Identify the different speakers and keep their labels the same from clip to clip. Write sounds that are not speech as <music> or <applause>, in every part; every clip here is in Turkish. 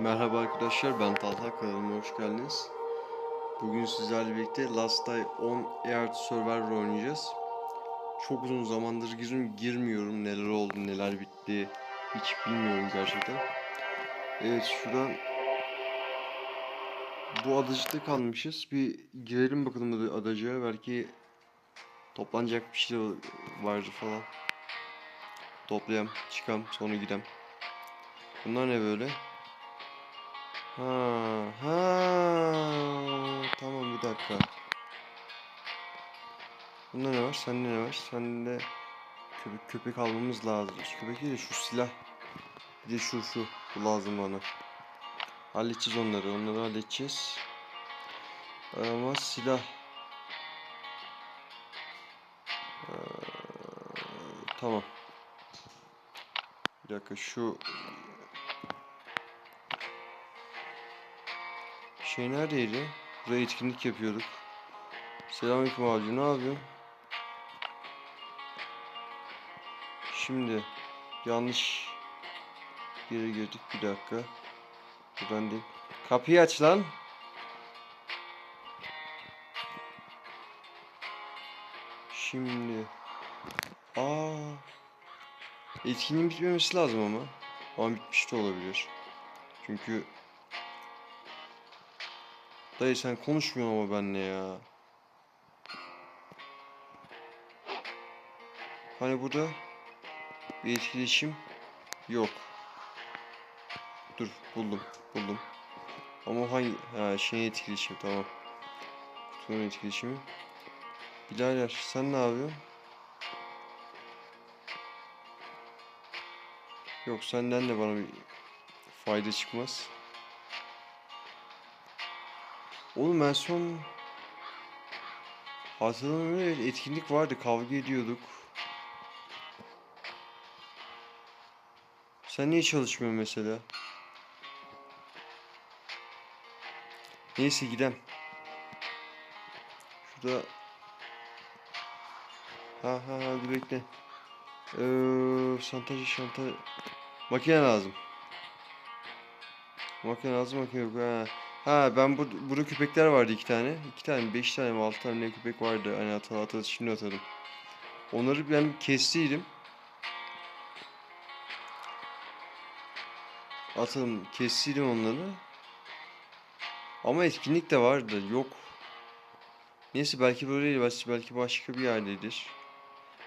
Speaker 1: Merhaba arkadaşlar ben Talha kanalıma hoş geldiniz. Bugün sizlerle birlikte Last Day 10 Earth Survivor oynayacağız. Çok uzun zamandır girim, girmiyorum. Neler oldu, neler bitti hiç bilmiyorum gerçekten. Evet şuradan bu adacıkta kalmışız. Bir girelim bakalım ad- adacığa. Belki toplanacak bir şey vardır falan. Toplayam, çıkam, sonra gidem. Bunlar ne böyle? Ha, ha. Tamam bir dakika. Bunda ne var? Sende ne var? Sende köpek köpek almamız lazım. Şu köpek değil de şu silah. Bir de şu şu. Bu lazım bana. Halledeceğiz onları. Onları halledeceğiz. Ama silah. Ee, tamam. Bir dakika şu Şey neredeydi? Buraya etkinlik yapıyorduk. Selamünaleyküm abi. Ne yapıyorsun? Şimdi yanlış yere girdik. Bir dakika. Buradan değil. Kapıyı aç lan. Şimdi. Aa. Etkinliğin bitmemesi lazım ama. Ama bitmiş de olabilir. Çünkü Dayı sen konuşmuyorsun ama benimle ya. Hani burada bir etkileşim yok. Dur buldum buldum. Ama hangi ha şeyin etkileşimi tamam. Kutunun etkileşimi. Bilader sen ne yapıyorsun? Yok senden de bana bir fayda çıkmaz. Oğlum ben son hatırlamıyorum evet, etkinlik vardı kavga ediyorduk. Sen niye çalışmıyorsun mesela? Neyse gidem. Şurada Ha ha hadi bekle. Ee, şantaj şantaj makine lazım. Makine lazım makine yok ha. Ha ben bu burada köpekler vardı iki tane. iki tane, beş tane mi altı tane ne köpek vardı. Hani hata hata şimdi atarım. Onları ben kestiydim. Atalım kestiydim onları. Ama etkinlik de vardı. Yok. Neyse belki böyle değil. Belki, başka bir yerdedir.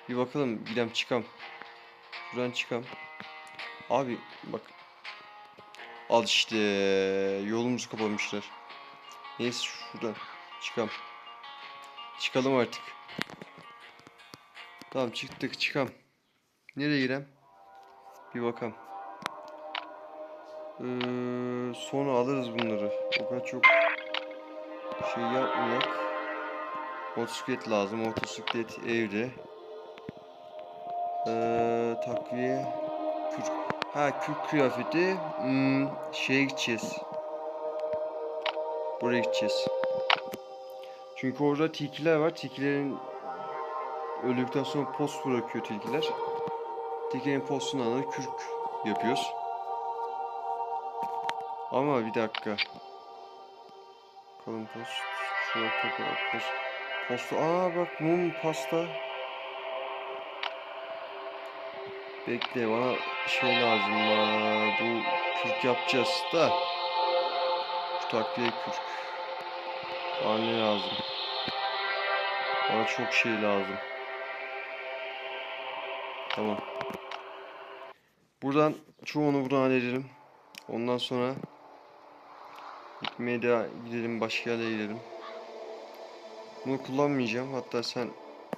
Speaker 1: Bir bakalım. Gidem çıkam. Şuradan çıkam. Abi bak Al işte yolumuzu kapamışlar. Neyse şuradan çıkam. Çıkalım artık. Tamam çıktık çıkam. Nereye girem? Bir bakalım. Ee, sonra alırız bunları. O kadar çok şey yapmayak. Motosiklet lazım. Motosiklet evde. Ee, takviye. Kürk Ha kürk kıyafeti. Hmm, şeye gideceğiz. Buraya gideceğiz. Çünkü orada tilkiler var. Tilkilerin öldükten sonra post bırakıyor tilkiler. Tilkilerin postunu alıp kürk yapıyoruz. Ama bir dakika. Kalın post. Şurada post. Postu. Aa bak mum pasta. Bekle bana şey lazım aa, bu kürk yapacağız da. Şu takviye kürk. Bana ne lazım? Bana çok şey lazım. Tamam. Buradan çoğunu buradan halledelim. Ondan sonra gitmeye de gidelim başka yerlere gidelim. Bunu kullanmayacağım. Hatta sen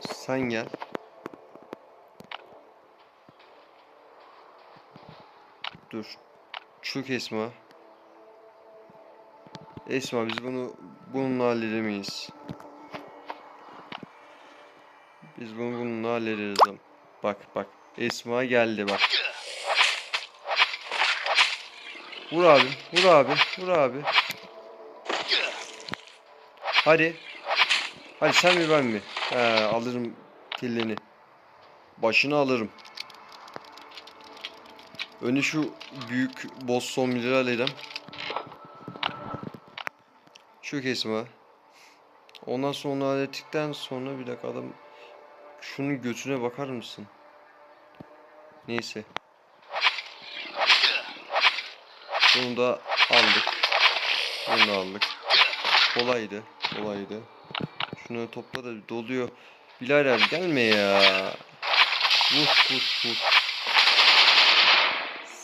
Speaker 1: sen gel Dur. Çök Esma. Esma biz bunu bununla halledemeyiz. Biz bunu bununla hallederiz. Bak bak. Esma geldi bak. Vur abi. Vur abi. Vur abi. Hadi. Hadi sen mi ben mi? He, alırım killeni. Başını alırım. Önce şu büyük boss zombileri halledem. Şu kesme. Ondan sonra onu hallettikten sonra bir dakika adam şunun götüne bakar mısın? Neyse. Bunu da aldık. Bunu da aldık. Kolaydı. Kolaydı. Şunu topla da doluyor. Birader gelme ya. Vur vur vur.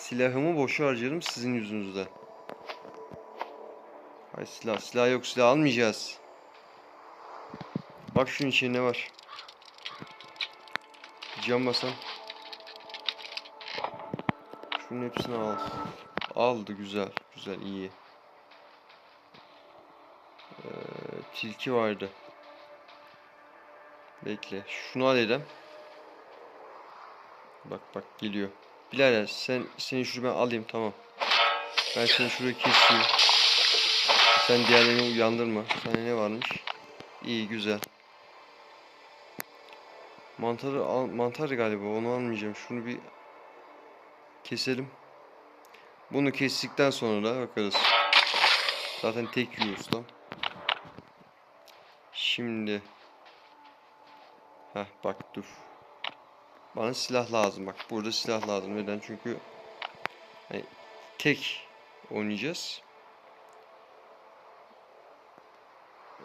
Speaker 1: Silahımı boşa harcarım sizin yüzünüzden. Hay silah silah yok silah almayacağız. Bak şunun içinde ne var. Cam basan. Şunun hepsini al. Aldı güzel. Güzel iyi. Ee, tilki vardı. Bekle. Şunu al Edem. Bak bak geliyor. Birader sen seni şuraya alayım tamam. Ben seni şuraya keseyim. Sen diğerlerini uyandırma. Sana ne varmış? İyi güzel. Mantarı al, mantar galiba onu almayacağım. Şunu bir keselim. Bunu kestikten sonra da bakarız. Zaten tek yiyoruz lan. Şimdi. Heh bak dur. Bana silah lazım bak. Burada silah lazım. Neden? Çünkü hani tek oynayacağız.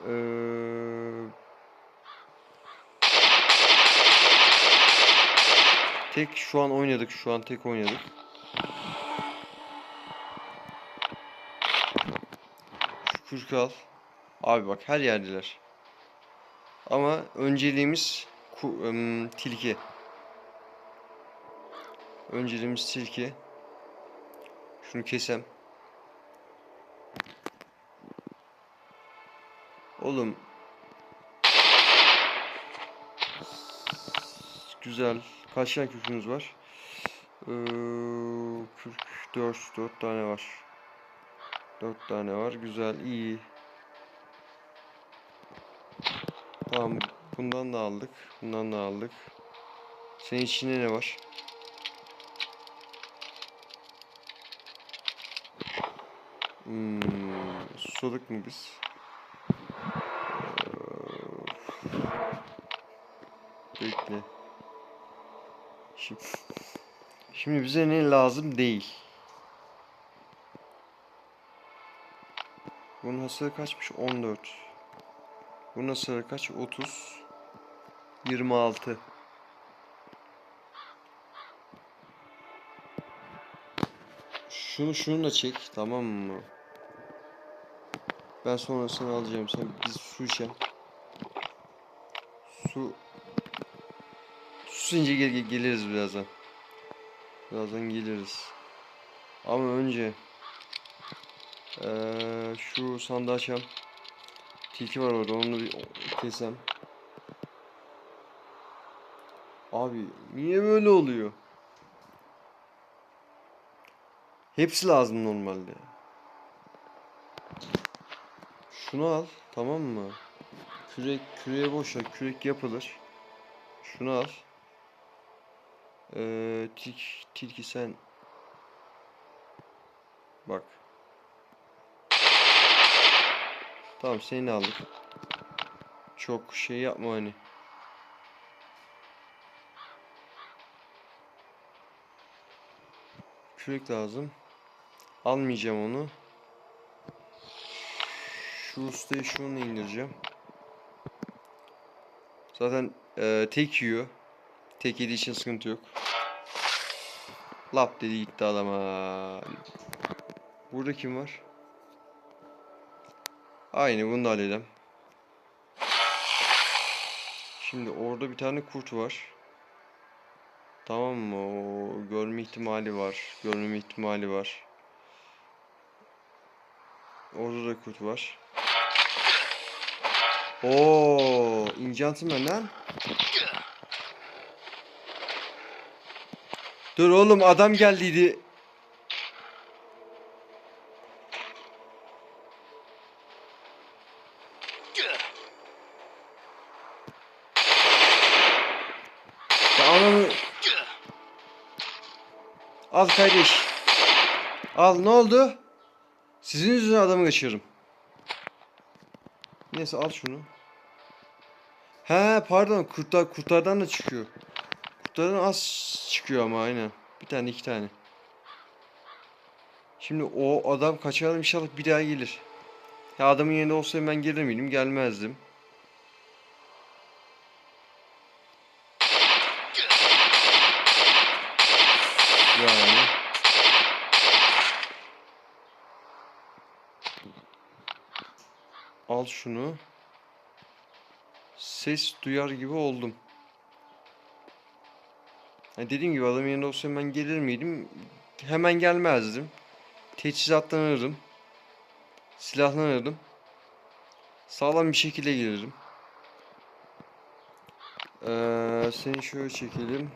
Speaker 1: Ee, tek şu an oynadık. Şu an tek oynadık. Şu kürkü. Abi bak her yerdeler. Ama önceliğimiz ku, ım, tilki. Önceliğimiz tilki. Şunu kesem. Oğlum. Güzel. Kaç tane kürkümüz var? Ee, kürk 4, 4 tane var. 4 tane var. Güzel, iyi. Tamam, bundan da aldık. Bundan da aldık. Senin içinde ne var? Hmm, susadık mı biz? Ee, Bekle. Şimdi, şimdi bize ne lazım değil. Bunun hasarı kaçmış? 14. Bunun hasarı kaç? 30. 26. Şunu şunu da çek tamam mı? Ben sonrasını alacağım. Sen biz su içelim. Su Susunca gel gel- geliriz birazdan. Birazdan geliriz. Ama önce eee, şu sandığı açalım. Tilki var orada onu bir kesem. Abi niye böyle oluyor? Hepsi lazım normalde. Şunu al tamam mı? Kürek küreğe boş ver kürek yapılır. Şunu al. Ee, tilk, tilki sen bak. Tamam seni aldık. Çok şey yapma hani. Kürek lazım. Almayacağım onu. Şu ustayı şunu indireceğim. Zaten eee, tek yiyor. Tek yediği için sıkıntı yok. Lap dedi gitti adama. Burada kim var? Aynı bunu da halledelim. Şimdi orada bir tane kurt var. Tamam mı? O görme ihtimali var. Görmeme ihtimali var. Orada da kurt var. Oo, inceltim ben lan. Dur oğlum adam geldiydi. Al kardeş. Al ne oldu? Sizin yüzünden adamı kaçırırım. Neyse al şunu. He pardon kurtlar kurtlardan da çıkıyor. Kurtlardan az çıkıyor ama aynen. Bir tane iki tane. Şimdi o adam kaçarım inşallah bir daha gelir. Ya adamın yerinde olsaydım ben gelir miydim? Gelmezdim. Yani. Al şunu. Ses duyar gibi oldum. Ya dediğim gibi adamın yerinde olsaydım ben gelir miydim? Hemen gelmezdim. Teçhizatlanırdım. Silahlanırdım. Sağlam bir şekilde gelirdim. Ee, seni şöyle çekelim.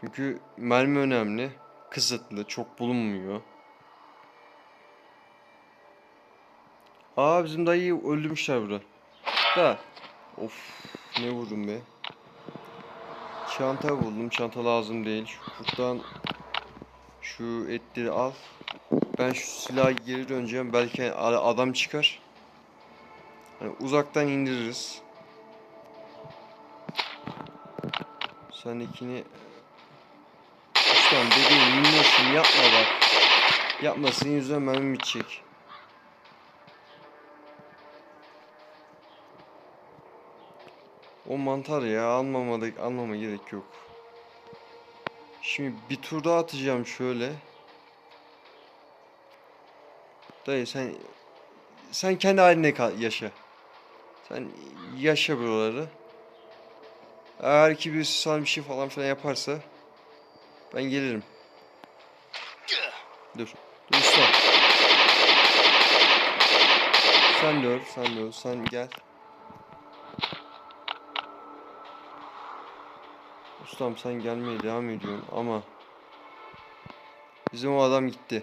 Speaker 1: Çünkü mermi önemli. Kısıtlı. Çok bulunmuyor. Aa bizim dayıyı öldürmüşler burada. Da. Of ne vurdum be. Çanta buldum. Çanta lazım değil. Şu şu etleri al. Ben şu silahı geri döneceğim. Belki adam çıkar. Hani uzaktan indiririz. Sen ikini Ustam bebeğim minnoşum yapma bak. Yapma senin yüzünden mermim bitecek. O mantar ya almamadık almama gerek yok. Şimdi bir tur daha atacağım şöyle. Dayı sen sen kendi haline yaşa. Sen yaşa buraları. Eğer ki birisi sana bir şey falan filan yaparsa ben gelirim. Dur. Dur usta. Sen de sen de sen gel. Ustam sen gelmeye devam ediyorsun ama bizim o adam gitti.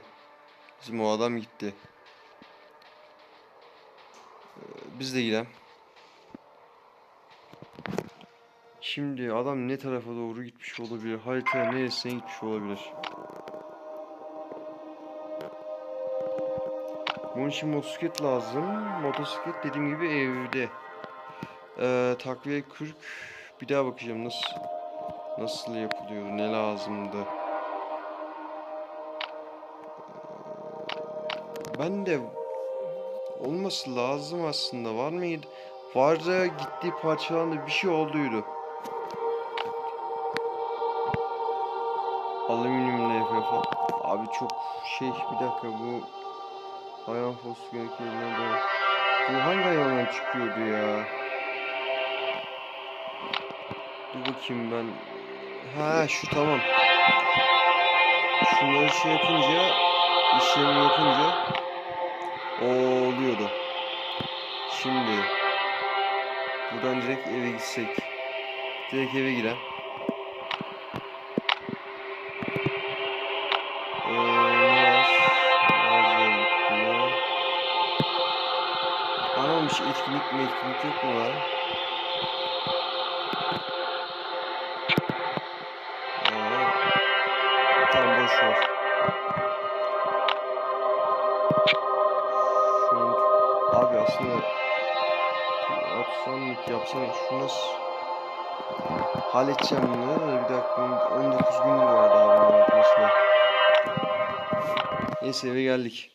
Speaker 1: Bizim o adam gitti. Ee, Biz de gidelim. Şimdi adam ne tarafa doğru gitmiş olabilir? Haritanın neresine gitmiş olabilir? Bunun için motosiklet lazım. Motosiklet dediğim gibi evde. Ee, takviye 40. Bir daha bakacağım nasıl nasıl yapılıyor, ne lazımdı. Ee, Ben de olması lazım aslında. Var mıydı? Vardı gitti parçalandı bir şey olduydu. Alüminyum LFF. Abi çok şey bir dakika bu hayvan fosforu de bu hangi hayvandan çıkıyordu ya? Dur bakayım ben. Ha şu tamam. Şunları şey yapınca işlemi yapınca o oluyordu. Şimdi buradan direkt eve gitsek. Direkt eve gitti. Anam bir şey etkinlik mi etkinlik yok mu lan? Atsanlık yapsana şunu nasıl halledeceğim da bir dakika 19 gün vardı abi bunun yapmasına. Neyse eve geldik.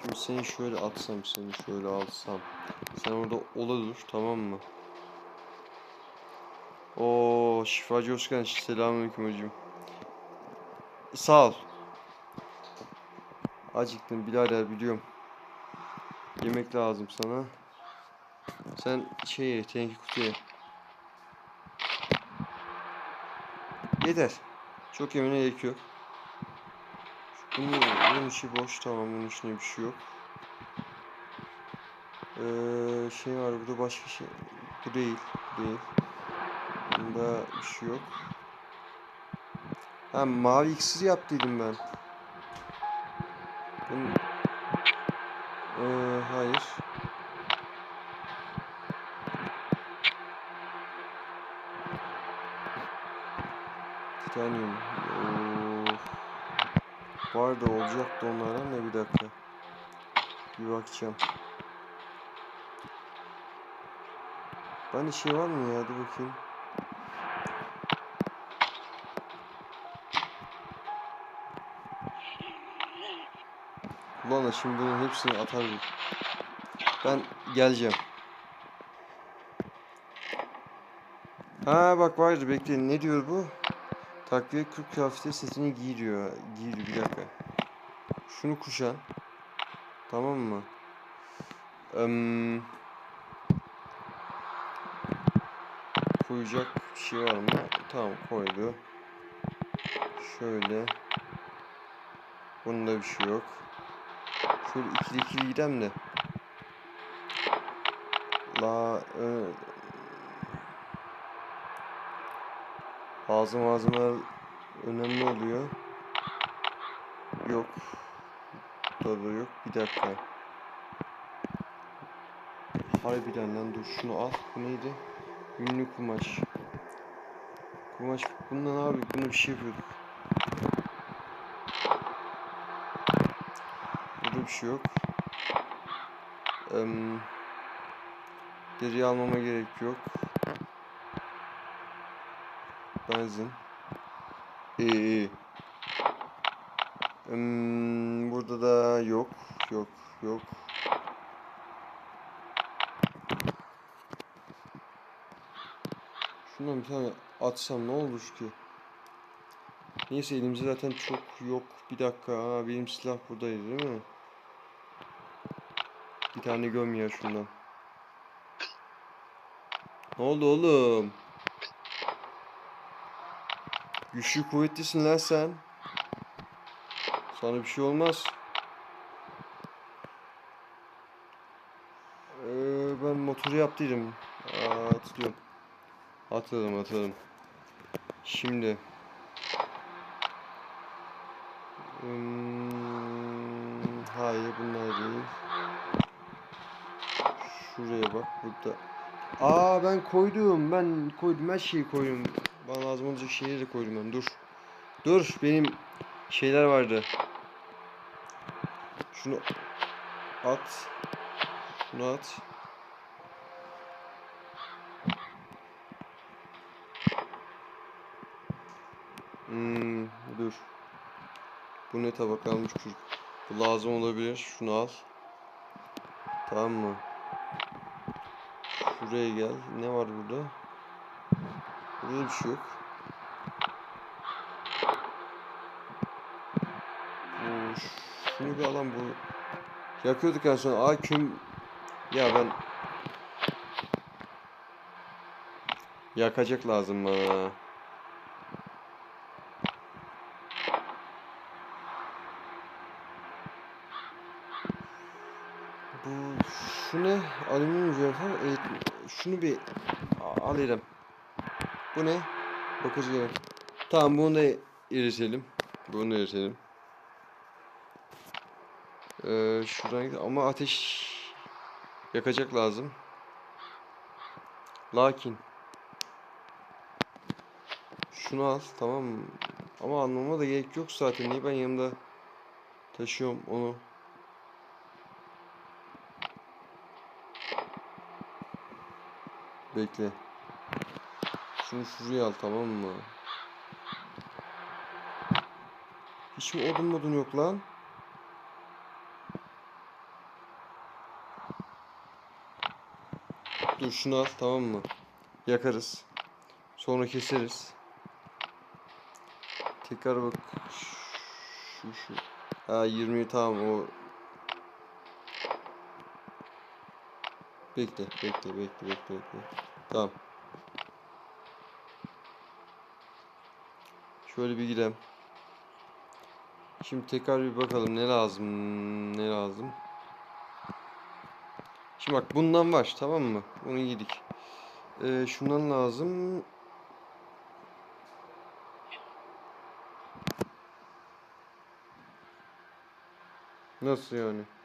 Speaker 1: Şimdi seni şöyle atsam, seni şöyle alsam. Sen orada ola dur, tamam mı? Oo, şifacı geldin. Selamünaleyküm hocam. Sağ ol. Acıktım birader biliyorum. Yemek lazım sana. Sen şey tenki kutuya. Yeter. Çok yemene gerek yok. Bunun, bunun içi boş tamam bunun içinde bir şey yok. Ee, şey var burada başka şey. Bu değil. Değil. Bunda bir şey yok. Ha mavi iksir yaptıydım ben. Bunun... Ee, hayır. Titanium. Var da olacaktı onlara ne bir dakika. Bir bakacağım. Bende şey var mı ya? Dur bakayım. Da şimdi bunun hepsini atar bu. Ben geleceğim. Ha bak vardı bekleyin. Ne diyor bu? Takviye 40 kıyafeti setini giyiyor. Giyiyor bir dakika. Şunu kuşan. Tamam mı? Eee koyacak bir şey var mı? Tamam koydu. Şöyle. Bunda bir şey yok. Şöyle ikili ikili gidelim de. La e, bazı malzemeler önemli oluyor. Yok. Burada da yok. Bir dakika. Harbiden lan dur şunu al. Bu neydi? Ünlü kumaş. Kumaş bundan abi bunu bir şey yapıyorduk. Burada bir şey yok. Eee Deri almama gerek yok. Benzin. İyi iyi. Burada da yok. Yok. Yok. Şundan bir tane atsam ne olur ki? Neyse elimizde zaten çok yok. Bir dakika. Ha, benim silah buradaydı değil mi? Bir tane göm ya şundan. Ne oldu oğlum? Güçlü kuvvetlisin lan sen. Sana bir şey olmaz. Ee, ben motoru yaptıydım. Aa, hatırlıyorum. Hatırladım hatırladım. Şimdi. Hmm, hayır bunlar değil. Şuraya bak burada. Aa ben koydum. Ben koydum. Her şeyi koydum. Bana lazım olacak şeyleri de koydum ben. Dur. Dur. Benim şeyler vardı. Şunu at. Şunu at. Hmm, dur. Bu ne tabak almış çocuk. Bu lazım olabilir. Şunu al. Tamam mı? Şuraya gel. Ne var burada? Burada bir şey yok. Bu, şunu bir alan bu. Yakıyorduk en son. Aa küm. Ya ben. Yakacak lazım bana. Bu şu ne? Alüminyum mücevher. Evet, şunu bir alayım. Bu ne? Bakıcı. Tamam bunu da eritelim. Bunu da eritelim. Ee, şuradan gidelim. ama ateş yakacak lazım. Lakin şunu al tamam mı? Ama almama da gerek yok zaten. Niye ben yanımda taşıyorum onu? Bekle. Şunu şuraya al tamam mı? Hiç mi odun modun yok lan? Dur şunu al tamam mı? Yakarız. Sonra keseriz. Tekrar bak. Şu şu. Ha 20 tamam o. Bekle bekle bekle bekle bekle. Tamam. Şöyle bir gidelim. Şimdi tekrar bir bakalım ne lazım ne lazım. Şimdi bak bundan var tamam mı? Bunu yedik. Ee, şundan lazım. Nasıl yani?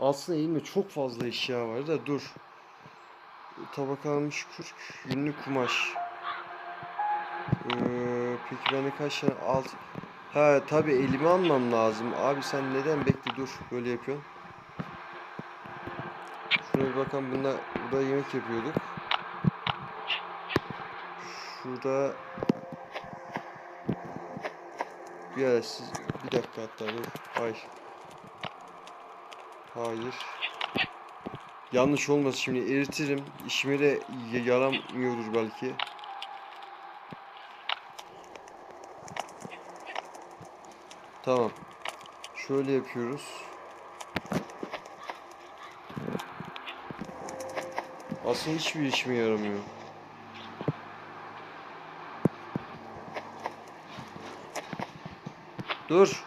Speaker 1: Aslında elimde çok fazla eşya var da dur. Tabak almış 40 günlük kumaş. Ee, peki bende kaç tane alt... Ha tabi elime almam lazım. Abi sen neden bekle dur böyle yapıyorsun. Şuna bir bakalım bunda burada yemek yapıyorduk. Şurada bir ara siz bir dakika hatta dur. Hayır. Hayır. Yanlış olmasın şimdi eritirim. İşime de yaramıyordur belki. Tamam. Şöyle yapıyoruz. Aslında hiçbir işime yaramıyor. Dur.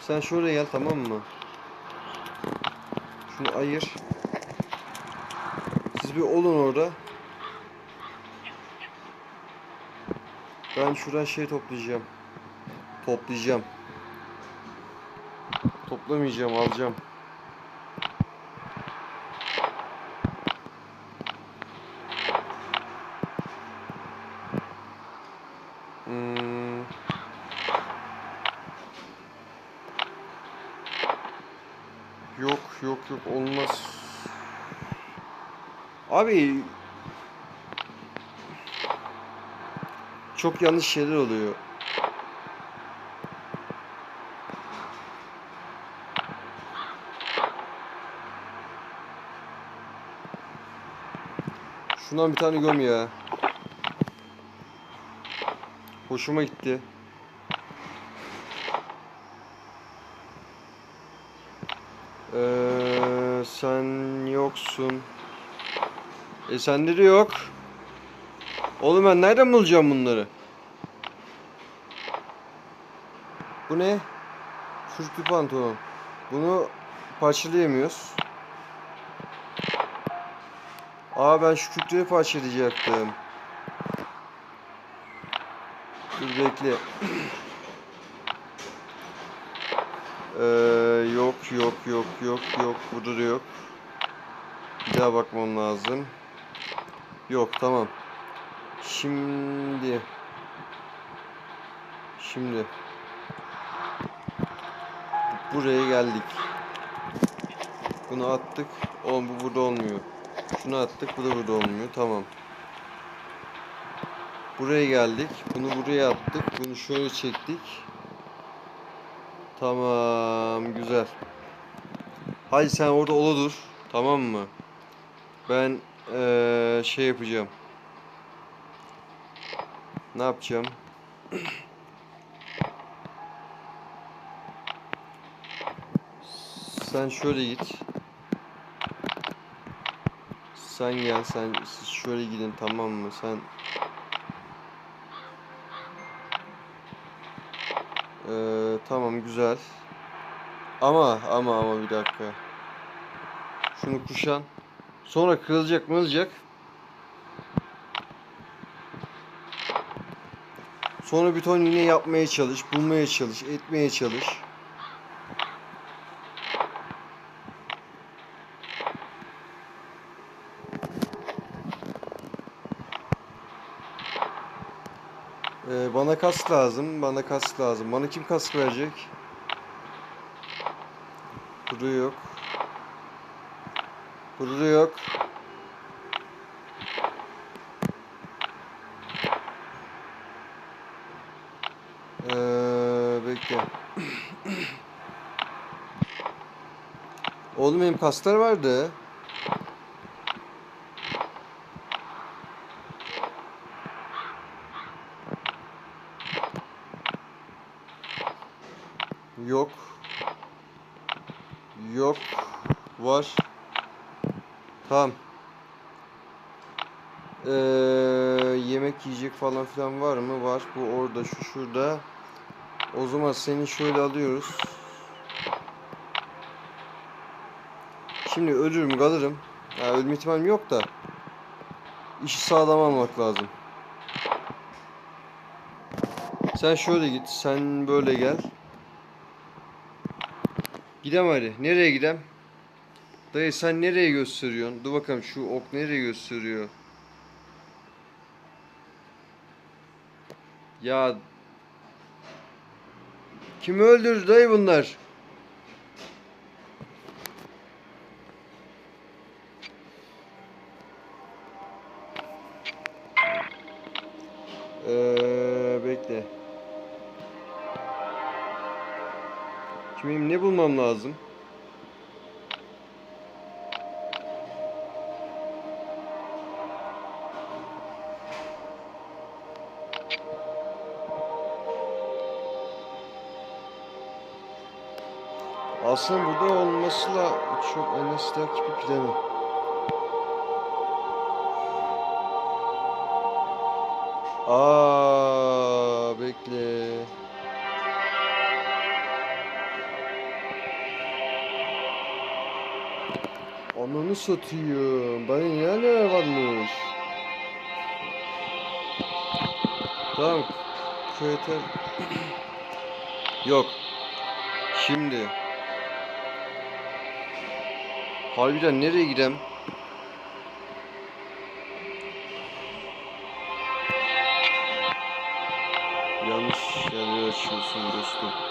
Speaker 1: Sen şöyle gel tamam mı? Şunu ayır. Siz bir olun orada. Ben şuradan şey toplayacağım. Toplayacağım. Toplamayacağım, alacağım. Hmm. Yok, yok, yok olmaz. Abi çok yanlış şeyler oluyor. Şundan bir tane göm ya. Hoşuma gitti. Ee, sen yoksun. E sende de yok. Oğlum ben nereden bulacağım bunları? Bu ne? Sürtü pantolon. Bunu parçalayamıyoruz. Aa ben şu kütüğü parçalayacaktım. Dur bekle. <clears throat> Ee, yok yok yok yok yok burada da yok. Bir daha bakmam lazım. Yok tamam. Şimdi Şimdi Buraya geldik. Bunu attık. Oğlum bu burada olmuyor. Şunu attık. Bu da burada olmuyor. Tamam. Buraya geldik. Bunu buraya attık. Bunu şöyle çektik. Tamam. Güzel. Hadi sen orada ola dur. Tamam mı? Ben eee, şey yapacağım. Ne yapacağım? Sen şöyle git. Sen gel sen siz şöyle gidin tamam mı? Sen Ee, tamam güzel. Ama ama ama bir dakika. Şunu kuşan. Sonra kırılacak mırılacak. Sonra bir ton yine yapmaya çalış, bulmaya çalış, etmeye çalış. Ee, bana kask lazım, bana kask lazım. Bana kim kask verecek? Burada yok. Burada yok. Ee, bekle. Oğlum benim kasklar vardı. Yok. Yok. Var. Tamam. Ee, yemek yiyecek falan filan var mı? Var. Bu orada, şu şurada. O zaman seni şöyle alıyoruz. Şimdi ölürüm, kalırım. Ya ölme ihtimalim yok da. İşi sağlam almak lazım. Sen şöyle git, sen böyle gel. Gidem hadi. Nereye gidem? Dayı sen nereye gösteriyorsun? Dur bakalım şu ok nereye gösteriyor? Ya kim öldürdü dayı bunlar? Ee, bekle. Benim ne bulmam lazım? Aslında burada olması da çok Enes'teki bir planı. Aa, bekle. Ananı satayım. Bana neler varmış. Tamam. Kreater. <clears throat> Yok. Şimdi. Harbiden nereye gidem? Yanlış yerleri açıyorsun dostum.